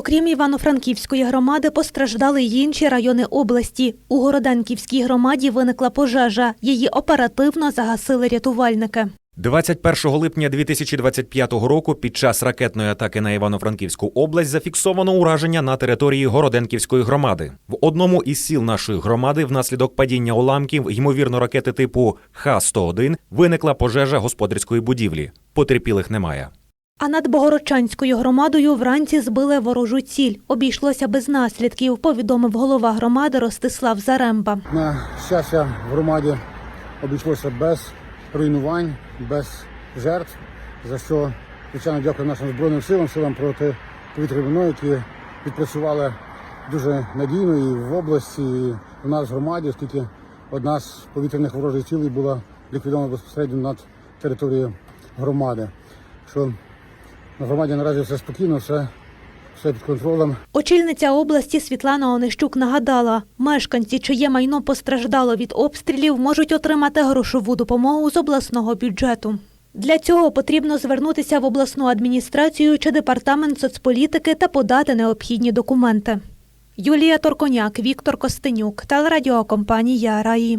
Окрім Івано-Франківської громади, постраждали й інші райони області. У Городенківській громаді виникла пожежа. Її оперативно загасили рятувальники. 21 липня 2025 року під час ракетної атаки на Івано-Франківську область зафіксовано ураження на території Городенківської громади. В одному із сіл нашої громади внаслідок падіння уламків, ймовірно, ракети типу Х-101 виникла пожежа господарської будівлі. Потерпілих немає. А над Богородчанською громадою вранці збили ворожу ціль. Обійшлося без наслідків, повідомив голова громади Ростислав Заремба. На щастя, в громаді обійшлося без руйнувань, без жертв, за що, звичайно, дякую нашим Збройним силам, силам проти повітряної, які відпрацювали дуже надійно і в області, і в нас в громаді, оскільки одна з повітряних ворожих цілей була ліквідована безпосередньо над територією громади. Що на громаді наразі все спокійно, все, все під контролем. Очільниця області Світлана Онищук нагадала, мешканці, чиє майно постраждало від обстрілів, можуть отримати грошову допомогу з обласного бюджету. Для цього потрібно звернутися в обласну адміністрацію чи департамент соцполітики та подати необхідні документи. Юлія Торконяк, Віктор Костенюк, телерадіокомпанія Раї.